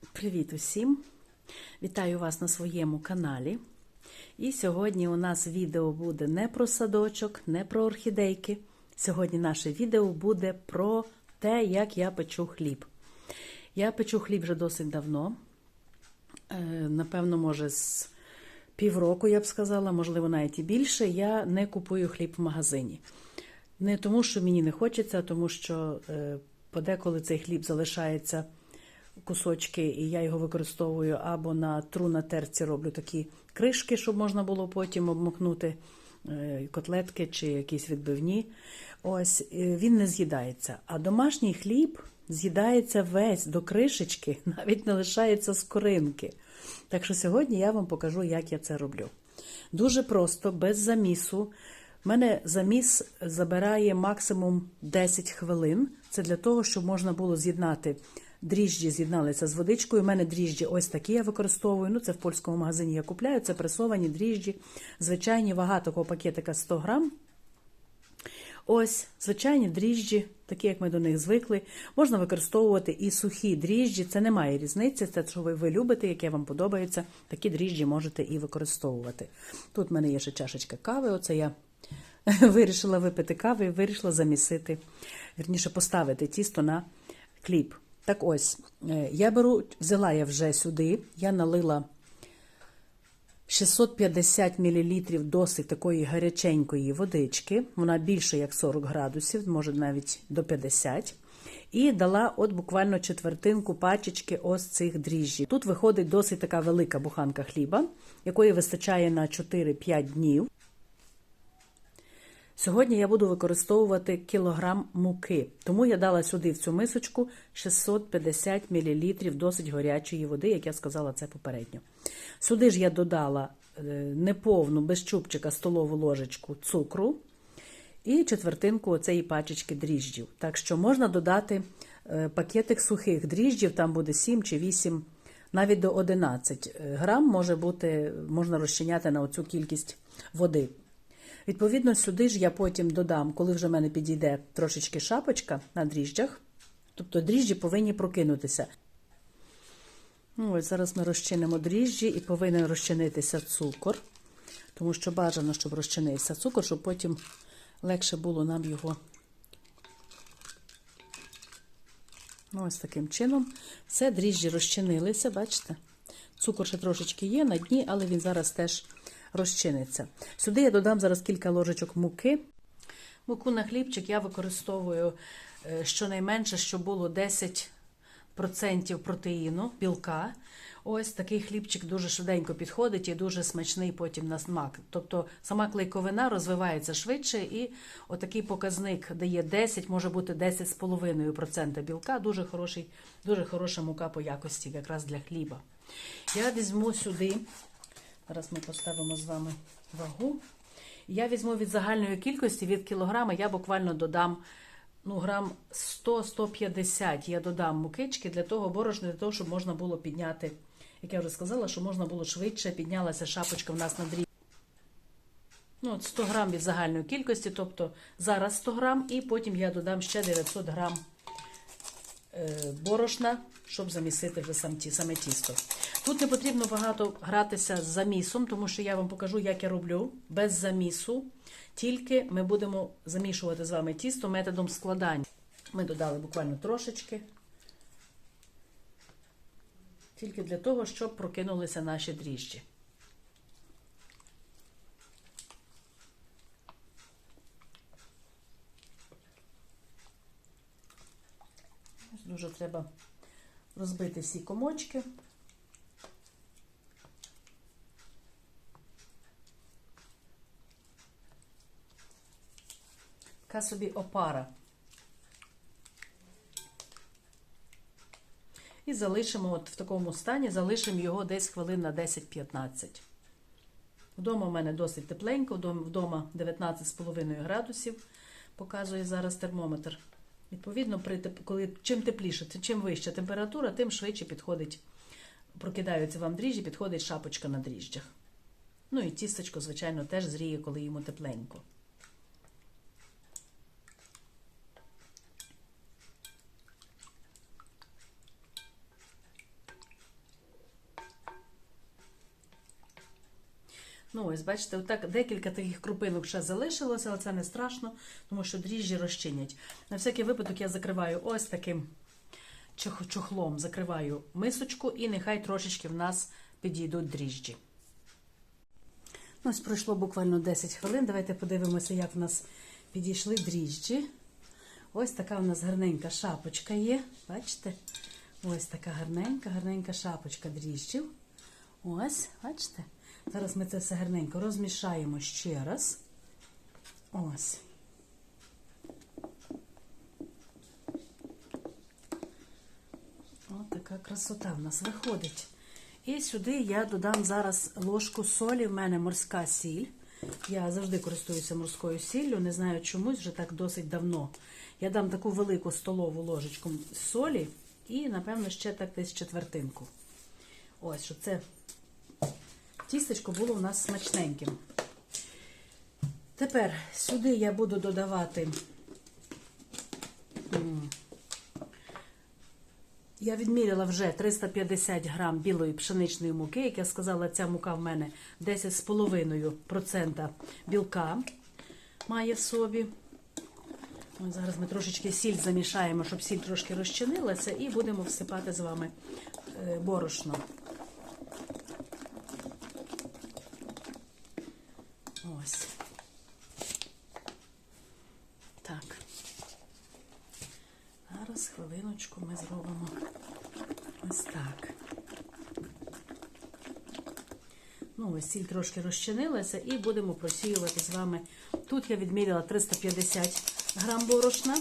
Привіт усім! Вітаю вас на своєму каналі. І сьогодні у нас відео буде не про садочок, не про орхідейки. Сьогодні наше відео буде про те, як я печу хліб. Я печу хліб вже досить давно. Е, Напевно, може, з півроку, я б сказала, можливо, навіть і більше. Я не купую хліб в магазині. Не тому, що мені не хочеться, а тому що е, подеколи цей хліб залишається кусочки, і я його використовую або на тру на терці роблю такі кришки, щоб можна було потім обмокнути е, котлетки чи якісь відбивні. Ось е, він не з'їдається. А домашній хліб з'їдається весь до кришечки, навіть не лишається скоринки. Так що сьогодні я вам покажу, як я це роблю. Дуже просто, без замісу. У мене заміс забирає максимум 10 хвилин. Це для того, щоб можна було з'єднати дріжджі, з'єдналися з водичкою. У мене дріжджі ось такі я використовую. Ну, це в польському магазині я купляю. Це пресовані дріжджі. Звичайні вага такого пакетика 100 грам. Ось, звичайні дріжджі, такі, як ми до них звикли. Можна використовувати і сухі дріжджі. Це не має різниці. Це що ви, ви любите, яке вам подобається. Такі дріжджі можете і використовувати. Тут в мене є ще чашечка кави. Оце я вирішила випити кави і вирішила замісити, вірніше поставити тісто на хліб. Так ось, е, я беру, взяла я вже сюди, я налила 650 мл досить такої гаряченької водички, вона більше як 40 градусів, може навіть до 50. І дала от буквально четвертинку пачечки ось цих дріжджів. Тут виходить досить така велика буханка хліба, якої вистачає на 4-5 днів. Сьогодні я буду використовувати кілограм муки, тому я дала сюди в цю мисочку 650 мл досить гарячої води, як я сказала це попередньо. Сюди ж я додала е, неповну без чубчика столову ложечку цукру і четвертинку оцеї пачечки дріжджів. Так що можна додати е, пакетик сухих дріжджів, там буде 7 чи 8, навіть до 11 грам може бути, можна розчиняти на оцю кількість води. Відповідно, сюди ж я потім додам, коли вже в мене підійде трошечки шапочка на дріжджах, тобто дріжджі повинні прокинутися. Ну, ось Зараз ми розчинимо дріжджі і повинен розчинитися цукор, тому що бажано, щоб розчинився цукор, щоб потім легше було нам його. Ну, Ось таким чином. Все, дріжджі розчинилися, бачите? Цукор ще трошечки є на дні, але він зараз теж розчиниться. Сюди я додам зараз кілька ложечок муки. Муку на хлібчик я використовую е, щонайменше, щоб було 10% протеїну, білка. Ось такий хлібчик дуже швиденько підходить і дуже смачний потім на смак. Тобто сама клейковина розвивається швидше, і отакий показник дає 10, може бути 10,5% білка. Дуже хороший, дуже хороша мука по якості, якраз для хліба. Я візьму сюди. Зараз ми поставимо з вами вагу. Я візьму від загальної кількості від кілограма, я буквально додам ну, грам 100-150 я додам мукички для того борошна, для того, щоб можна було підняти, як я вже сказала, що можна було швидше, піднялася шапочка в нас на дріб. Ну, от 100 грам від загальної кількості, тобто зараз 100 грам, і потім я додам ще 900 грам е, борошна, щоб замісити вже саме тісто. Тут не потрібно багато гратися з замісом, тому що я вам покажу, як я роблю без замісу. Тільки ми будемо замішувати з вами тісто методом складання. Ми додали буквально трошечки. Тільки для того, щоб прокинулися наші дріжджі. Дуже треба розбити всі комочки. Така собі опара. І залишимо от в такому стані, залишимо його десь хвилин на 10-15. Вдома у мене досить тепленько, вдома 19,5 градусів, показує зараз термометр. Відповідно, при, коли чим тепліше, чим вища температура, тим швидше підходить, прокидаються вам дріжджі, підходить шапочка на дріжджах. Ну і тістечко, звичайно, теж зріє, коли йому тепленько. Ну, ось, бачите, отак декілька таких крупинок ще залишилося, але це не страшно, тому що дріжджі розчинять. На всякий випадок я закриваю ось таким чох- чохлом, закриваю мисочку і нехай трошечки в нас підійдуть дріжджі. Ну, ось пройшло буквально 10 хвилин. Давайте подивимося, як в нас підійшли дріжджі. Ось така у нас гарненька шапочка є. Бачите? Ось така гарненька, гарненька шапочка дріжджів. Ось, бачите? Зараз ми це все гарненько розмішаємо ще раз. Ось. Ось така красота в нас виходить. І сюди я додам зараз ложку солі. В мене морська сіль. Я завжди користуюся морською сіллю, не знаю чомусь, вже так досить давно. Я дам таку велику столову ложечку солі і, напевно, ще так десь четвертинку. Ось, щоб це тістечко було у нас смачненьким. Тепер сюди я буду додавати. Я відміряла вже 350 грам білої пшеничної муки. Як я сказала, ця мука в мене 10,5% білка має в собі. Ось зараз ми трошечки сіль замішаємо, щоб сіль трошки розчинилася, і будемо всипати з вами е, борошно. Ось. Так. Зараз хвилиночку ми зробимо ось так. Ну, ось сіль трошки розчинилася і будемо просіювати з вами. Тут я відміряла 350 грам борошна.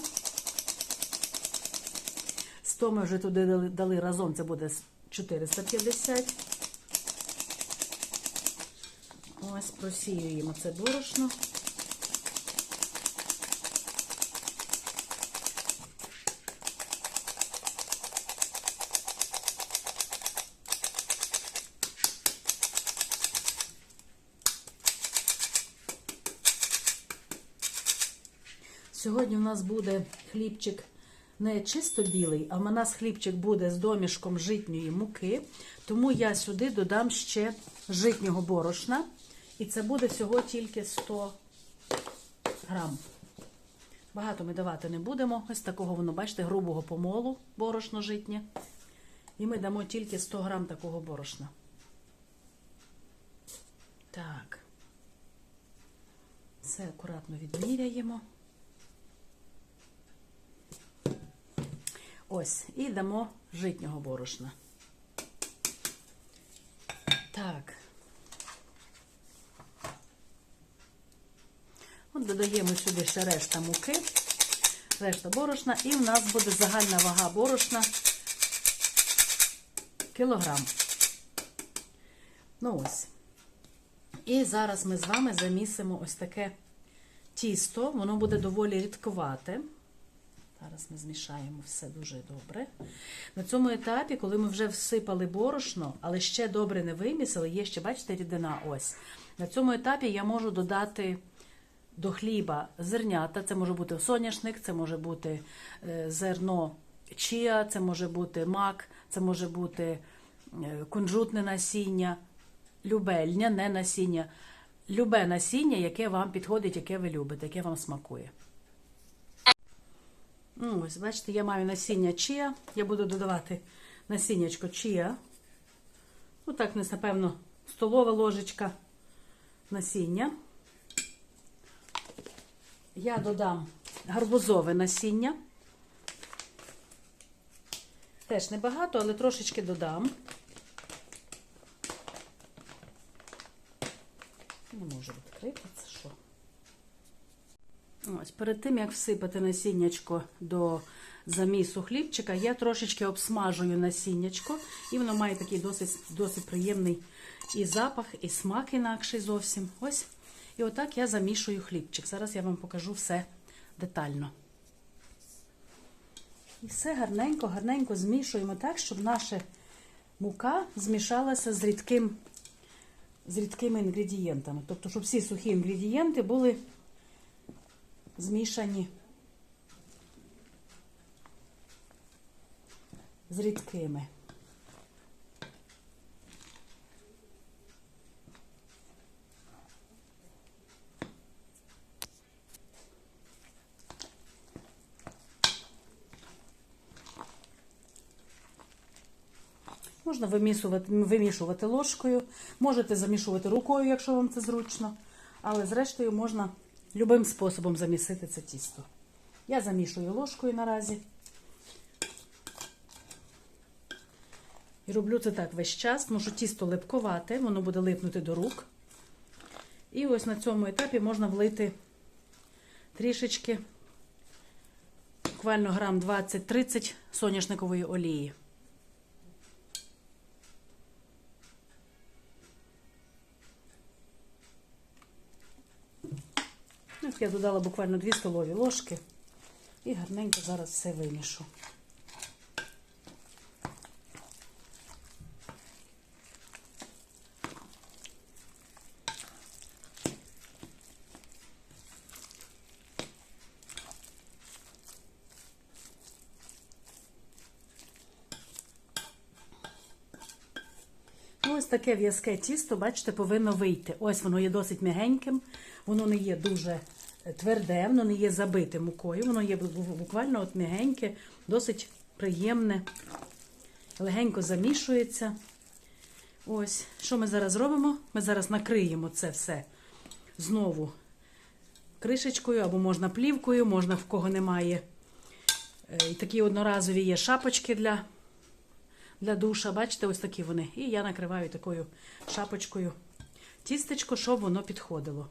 100 ми вже туди дали, дали разом, це буде 450. Ось просіюємо це борошно. Сьогодні у нас буде хлібчик не чисто білий, а в нас хлібчик буде з домішком житньої муки. Тому я сюди додам ще житнього борошна. І це буде всього тільки 100 грам. Багато ми давати не будемо. Ось такого воно, бачите, грубого помолу борошно житнє. І ми дамо тільки 100 грам такого борошна. Так. Все акуратно відміряємо. Ось, і дамо житнього борошна. Так. От додаємо сюди ще решта муки, решта борошна, і в нас буде загальна вага борошна кілограм. Ну ось. І зараз ми з вами замісимо ось таке тісто, воно буде доволі рідкувате. Зараз ми змішаємо все дуже добре. На цьому етапі, коли ми вже всипали борошно, але ще добре не вимісили, є ще, бачите, рідина ось. На цьому етапі я можу додати до хліба зернята. Це може бути соняшник, це може бути е, зерно чія, це може бути мак, це може бути е, кунжутне насіння, любе, льняне насіння. Любе насіння, яке вам підходить, яке ви любите, яке вам смакує. Ну, ось, бачите, я маю насіння чия. Я буду додавати насіннячко чия. Ну, так, десь, напевно, столова ложечка насіння. Я додам гарбузове насіння. Теж небагато, але трошечки додам. Не можу відкрити це що. Ось, перед тим, як всипати насіннячко до замісу хлібчика, я трошечки обсмажую насіннячко, і воно має такий досить, досить приємний і запах, і смак інакший зовсім. Ось. І отак я замішую хлібчик. Зараз я вам покажу все детально. І все гарненько, гарненько змішуємо так, щоб наша мука змішалася з рідким, з рідкими інгредієнтами. Тобто, щоб всі сухі інгредієнти були змішані з рідкими. Можна вимішувати вимішувати ложкою, можете замішувати рукою, якщо вам це зручно, але зрештою можна любим способом замісити це тісто. Я замішую ложкою наразі. І роблю це так весь час, тому що тісто липковате, воно буде липнути до рук. І ось на цьому етапі можна влити трішечки, буквально грам 20-30 соняшникової олії. Ось я додала буквально 2 столові ложки і гарненько зараз все вимішу. Ну, ось таке в'язке тісто, бачите, повинно вийти. Ось воно є досить м'ягеньким, воно не є дуже тверде, воно не є забите мукою, воно є буквально от м'ягеньке, досить приємне, легенько замішується. Ось, що ми зараз робимо? Ми зараз накриємо це все знову кришечкою, або можна плівкою, можна в кого немає. Е, І такі одноразові є шапочки для для душа. Бачите, ось такі вони. І я накриваю такою шапочкою тістечко, щоб воно підходило.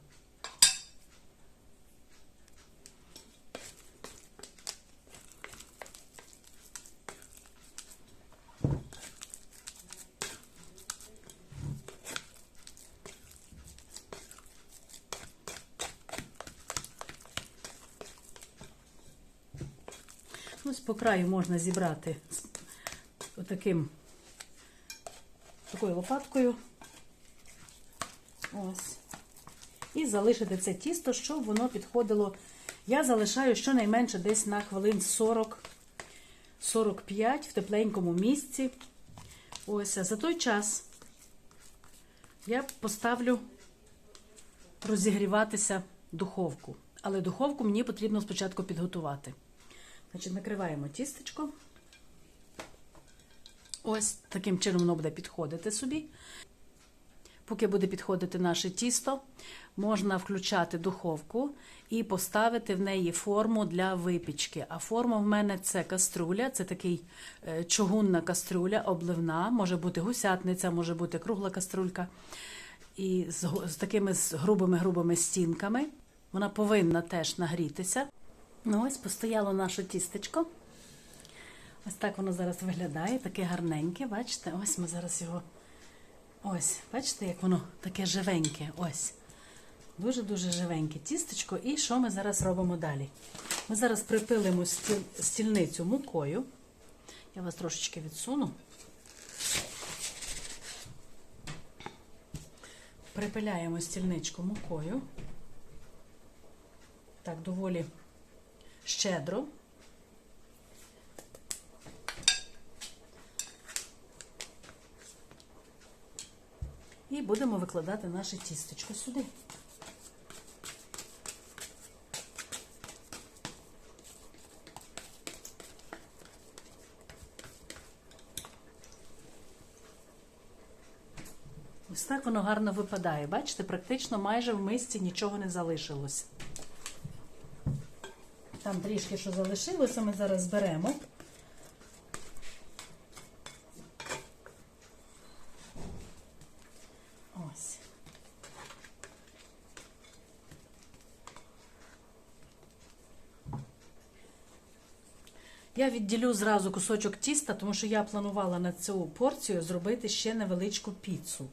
Ось по краю можна зібрати отаким такою лопаткою. Ось. І залишити це тісто, щоб воно підходило. Я залишаю щонайменше десь на хвилин 40-45 в тепленькому місці. Ось, а за той час я поставлю розігріватися духовку. Але духовку мені потрібно спочатку підготувати. Значить, накриваємо тістечко. Ось таким чином воно буде підходити собі. Поки буде підходити наше тісто, можна включати духовку і поставити в неї форму для випічки. А форма в мене це каструля, це такий е, чугунна каструля, обливна, може бути гусятниця, може бути кругла каструлька. І з, з такими грубими-грубими стінками. Вона повинна теж нагрітися. Ну ось постояло наше тістечко. Ось так воно зараз виглядає, таке гарненьке. Бачите? Ось ми зараз його. Ось, бачите, як воно таке живеньке. Ось. Дуже-дуже живеньке тістечко. І що ми зараз робимо далі? Ми зараз припилимо стіл- стільницю мукою. Я вас трошечки відсуну. Припиляємо стільничку мукою. Так, доволі щедро. І будемо викладати наше тістечко сюди. Ось так воно гарно випадає. Бачите, практично майже в мисці нічого не залишилось. Там трішки що залишилося, ми зараз зберемо. Ось. Я відділю зразу кусочок тіста, тому що я планувала на цю порцію зробити ще невеличку піцу.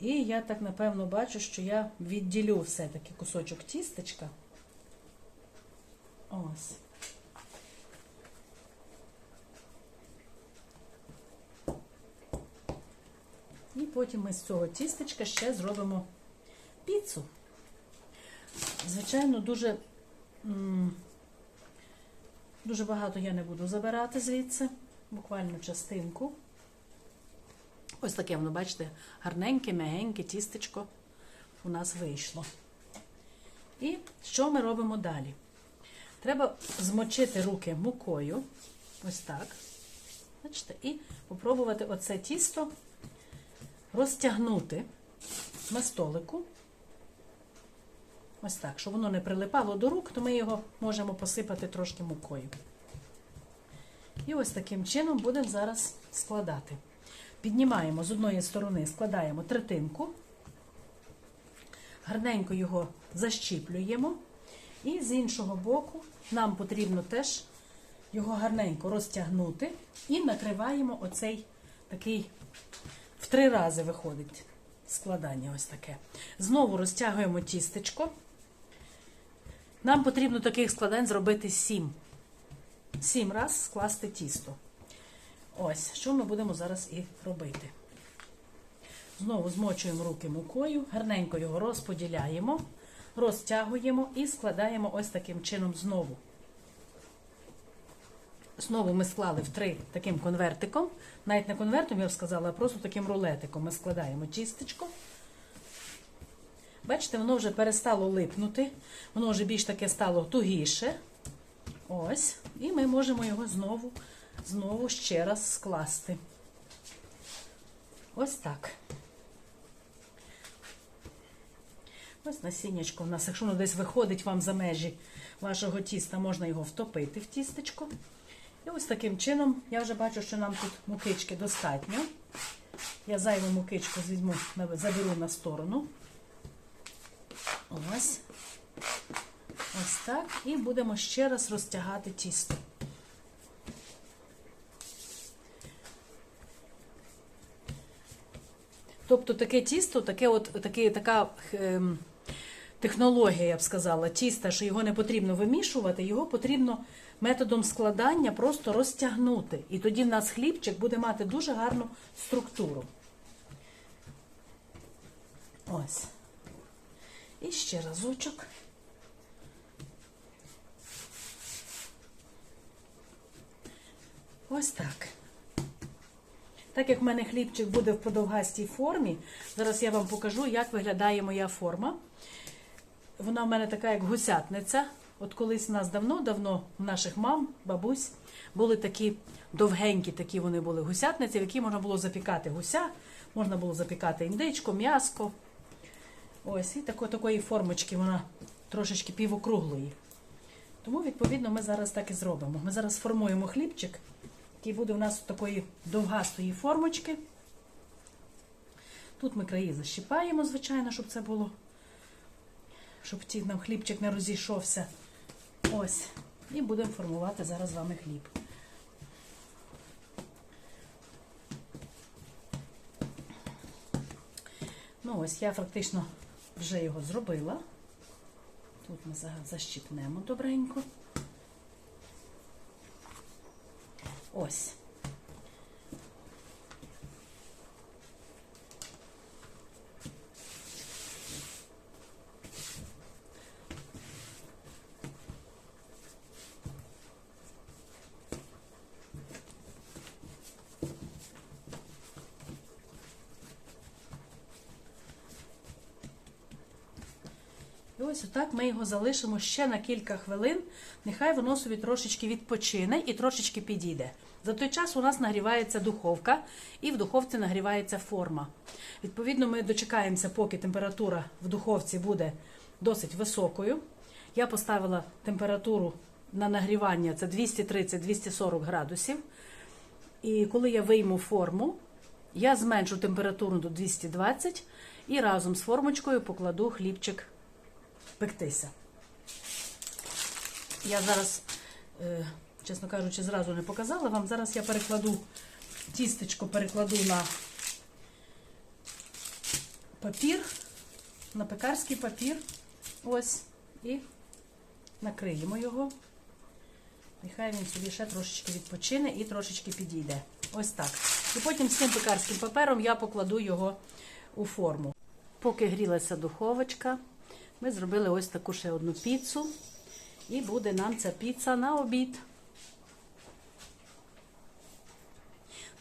І я так напевно бачу, що я відділю все-таки кусочок тістечка. Ось. І потім ми з цього тістечка ще зробимо піцу. Звичайно, дуже, дуже багато я не буду забирати звідси, буквально частинку. Ось таке воно, бачите, гарненьке, м'ягеньке тістечко у нас вийшло. І що ми робимо далі? Треба змочити руки мукою. Ось так. Бачите, і попробувати оце тісто розтягнути на столику. Ось так, щоб воно не прилипало до рук, то ми його можемо посипати трошки мукою. І ось таким чином будемо зараз складати. Піднімаємо з одної сторони, складаємо третинку, гарненько його защіплюємо, і з іншого боку нам потрібно теж його гарненько розтягнути і накриваємо оцей такий в три рази виходить складання ось таке. Знову розтягуємо тістечко. Нам потрібно таких складань зробити сім. Сім раз скласти тісто. Ось, що ми будемо зараз і робити. Знову змочуємо руки мукою, гарненько його розподіляємо, розтягуємо і складаємо ось таким чином знову. Знову ми склали в три таким конвертиком. Навіть не конвертом, я б сказала, а просто таким рулетиком ми складаємо тістечко. Бачите, воно вже перестало липнути, воно вже більш таке стало тугіше. Ось. І ми можемо його знову, знову ще раз скласти. Ось так. Ось насіннячко у нас, якщо воно десь виходить вам за межі вашого тіста, можна його втопити в тістечко. І ось таким чином, я вже бачу, що нам тут мукички достатньо. Я зайву мукичку візьму, заберу на сторону. Ось. Ось так. І будемо ще раз розтягати тісто. Тобто таке тісто, таке от, таке, така ем, технологія, я б сказала, тіста, що його не потрібно вимішувати, його потрібно методом складання просто розтягнути. І тоді в нас хлібчик буде мати дуже гарну структуру. Ось. І ще разочок. Ось так. Так як в мене хлібчик буде в подовгастій формі, зараз я вам покажу, як виглядає моя форма. Вона в мене така, як гусятниця. От колись у нас давно-давно, у наших мам, бабусь, були такі довгенькі, такі вони були гусятниці, в які можна було запікати гуся, можна було запікати індичко, м'яско. Ось, і тако, такої формочки вона трошечки півокруглої. Тому, відповідно, ми зараз так і зробимо. Ми зараз формуємо хлібчик, який буде у нас такої довгастої формочки. Тут ми краї защіпаємо, звичайно, щоб це було, щоб ті нам хлібчик не розійшовся. Ось. І будемо формувати зараз з вами хліб. Ну, ось я фактично вже його зробила. Тут ми защіпнемо добренько. Ось. І ось отак ми його залишимо ще на кілька хвилин. Нехай воно собі трошечки відпочине і трошечки підійде. За той час у нас нагрівається духовка, і в духовці нагрівається форма. Відповідно, ми дочекаємося, поки температура в духовці буде досить високою. Я поставила температуру на нагрівання це 230-240 градусів. І коли я вийму форму, я зменшу температуру до 220 і разом з формочкою покладу хлібчик пектися. Я зараз, е, чесно кажучи, зразу не показала вам. Зараз я перекладу тістечко, перекладу на папір, на пекарський папір. Ось. І накриємо його. Нехай він собі ще трошечки відпочине і трошечки підійде. Ось так. І потім з цим пекарським папером я покладу його у форму. Поки грілася духовочка, ми зробили ось таку ще одну піцу. І буде нам ця піца на обід.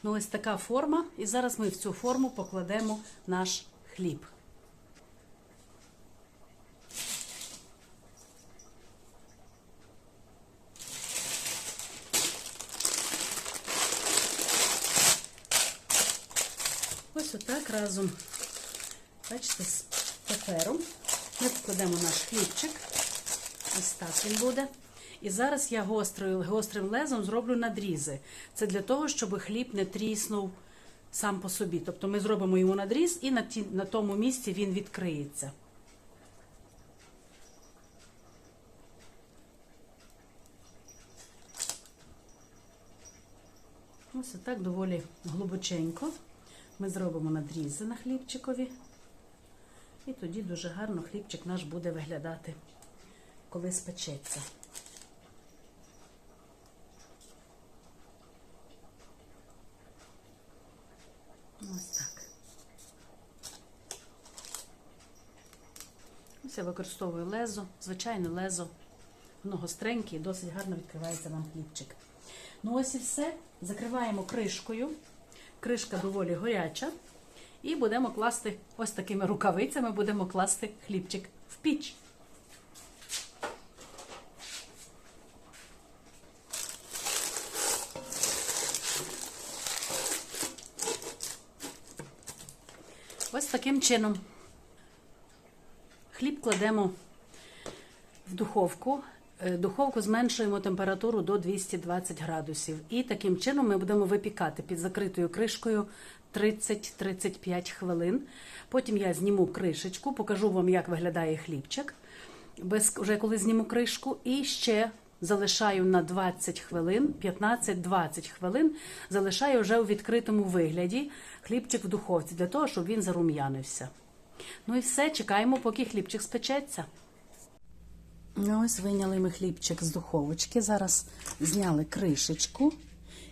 Ну, ось така форма. І зараз ми в цю форму покладемо наш хліб. Ось отак разом, бачите, з папером. Ми покладемо наш хлібчик. Ось так він буде. І зараз я гострою, гострим лезом зроблю надрізи. Це для того, щоб хліб не тріснув сам по собі. Тобто ми зробимо йому надріз і на, ті, на тому місці він відкриється. Ось так доволі глибоченько. Ми зробимо надрізи на хлібчикові. І тоді дуже гарно хлібчик наш буде виглядати, коли спечеться. Ось так. Ось я використовую лезо, звичайне лезо. Воно гостреньке і досить гарно відкривається нам хлібчик. Ну ось і все. Закриваємо кришкою. Кришка доволі горяча. І будемо класти ось такими рукавицями будемо класти хлібчик в піч. Ось таким чином. Хліб кладемо в духовку. Е, Духовку зменшуємо температуру до 220 градусів. І таким чином ми будемо випікати під закритою кришкою 30-35 хвилин. Потім я зніму кришечку, покажу вам, як виглядає хлібчик. Без, вже коли зніму кришку, і ще залишаю на 20 хвилин, 15-20 хвилин, залишаю вже у відкритому вигляді хлібчик в духовці, для того, щоб він зарум'янився. Ну і все, чекаємо, поки хлібчик спечеться. Ну, Ось вийняли ми хлібчик з духовочки. Зараз зняли кришечку.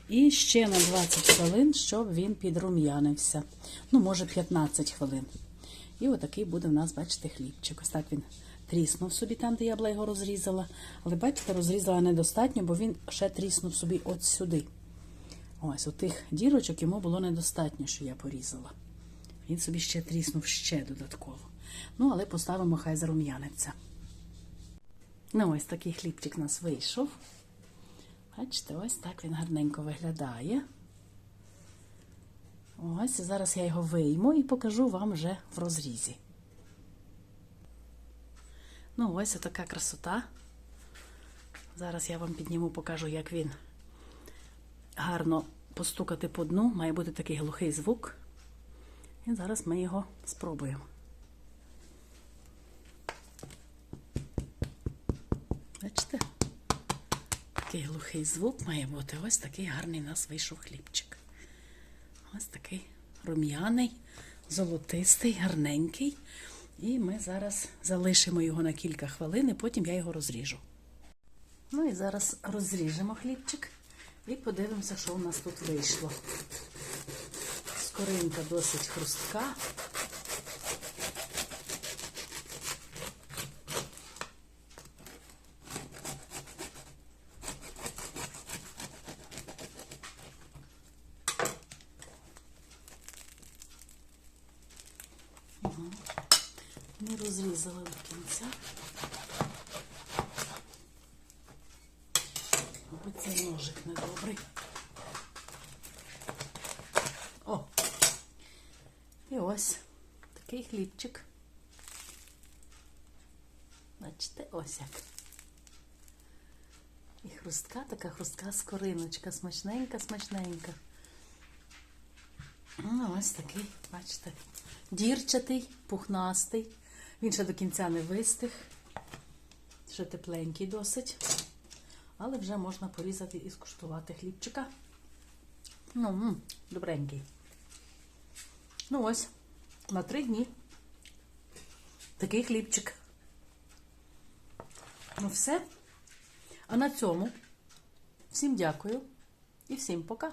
І ще на 20 хвилин, щоб він підрум'янився. Ну, може, 15 хвилин. І отакий буде в нас, бачите, хлібчик. Ось так він тріснув собі там, де я була його розрізала. Але бачите, розрізала недостатньо, бо він ще тріснув собі от сюди. Ось, отих дірочок йому було недостатньо, що я порізала. Він собі ще тріснув ще додатково. Ну, але поставимо, хай зарум'яниться. Ну, ось такий хлібчик у нас вийшов. Бачите, ось так він гарненько виглядає. Ось, зараз я його вийму і покажу вам вже в розрізі. Ну, ось така красота. Зараз я вам підніму, покажу, як він гарно постукати по дну. Має бути такий глухий звук. І зараз ми його спробуємо. Бачите? Такий глухий звук має бути. Ось такий гарний у нас вийшов хлібчик. Ось такий рум'яний, золотистий, гарненький. І ми зараз залишимо його на кілька хвилин, і потім я його розріжу. Ну і зараз розріжемо хлібчик і подивимося, що у нас тут вийшло. Скоринка досить хрустка. Ми розрізали до кінця. Мабуть, цей ножик недобрий. О! І ось такий хлібчик. Бачите, ось як. І хрустка, така хрустка скориночка, смачненька, смачненька. Ну, ось такий, бачите, дірчатий, пухнастий. Він ще до кінця не вистиг. Ще тепленький досить. Але вже можна порізати і скуштувати хлібчика. Ну, добренький. Ну ось, на три дні. Такий хлібчик. Ну все. А на цьому всім дякую і всім пока.